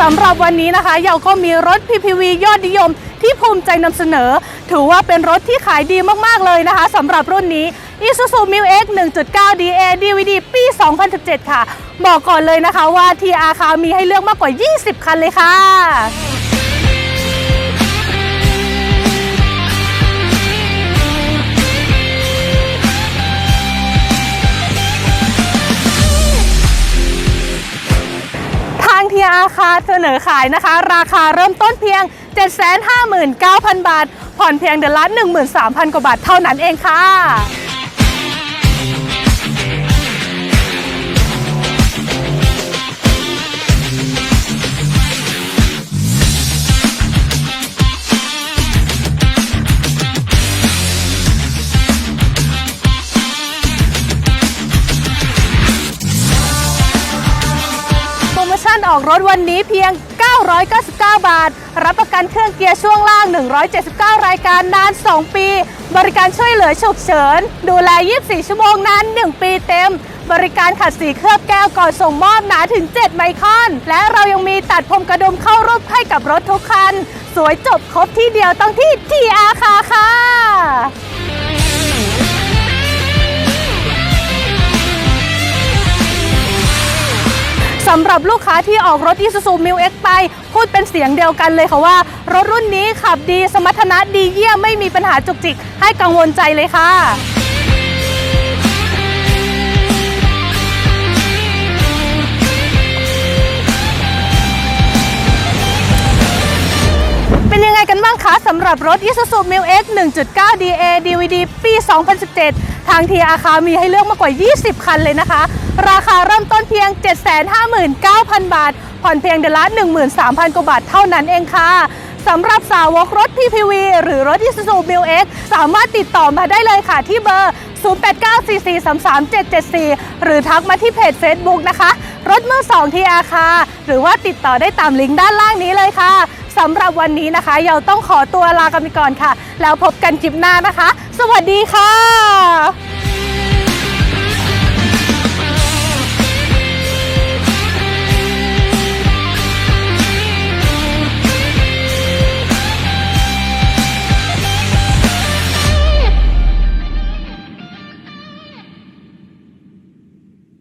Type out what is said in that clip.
สำหรับวันนี้นะคะเราก็มีรถ PPV ยอดนิยมที่ภูมิใจนำเสนอ ถือว่าเป็นรถที่ขายดีมาก ๆ เลยนะคะสำหรับรุ่นนี้ Isuzu Mu X 1.9 DA DVD ปี 2017 ค่ะ บอกก่อนเลยนะคะว่า TR คามีให้เลือกมากกว่า 20 คันเลยค่ะ ทางทีอาคาเสนอขายนะคะ ราคาเริ่มต้นเพียง 759,000 บาท ผ่อนเพียงเดือนละ13,000 กว่าบาทเท่านั้นเองค่ะ นออกรถวันนี้เพียง 999 บาท รับประกันเครื่องเกียร์ช่วงล่าง 179 รายการนาน 2 ปี บริการช่วยเหลือฉุกเฉิน ดูแล 24 ชั่วโมงนาน 1 ปีเต็ม บริการขัดสีเคลือบแก้วก่อนส่งมอบหนาถึง 7 ไมครอน และเรายังมีตัดพรมกระดุมเข้ารูปให้กับรถทุกคัน สวยจบครบที่เดียวต้องที่ TR คาค่ะ สำหรับลูกค้าที่ออกรถ Isuzu Mu X ไป พูดเป็นเสียงเดียวกันเลยค่ะว่า รถรุ่นนี้ขับดีสมรรถนะดีเยี่ยมไม่มีปัญหาจุกจิก ให้กังวลใจเลยค่ะเป็นยังไงกันบ้างคะสำหรับรถ Isuzu Mu X 1.9 DA DVD ปี 2017 ทางทีอาคามีให้เลือกมากกว่า 20 คันเลยนะคะ ราคาเริ่มต้นเพียง 759,000 บาท ผ่อนเพียงเดือนละ 13,000 กว่าบาทเท่านั้นเองค่ะสำหรับสาวกรถ PPV หรือรถ Isuzu Mu X สามารถติดต่อมาได้เลยค่ะที่เบอร์ 0894433774 หรือทักมาที่เพจ Facebook นะคะ รถมือ2ทีอาคาหรือว่าติดต่อได้ตามลิงก์ด้านล่างนี้เลยค่ะสำหรับวันนี้นะคะเราต้องขอตัวลากันไปก่อนค่ะ แล้วพบกันคลิปหน้านะคะ สวัสดีค่ะ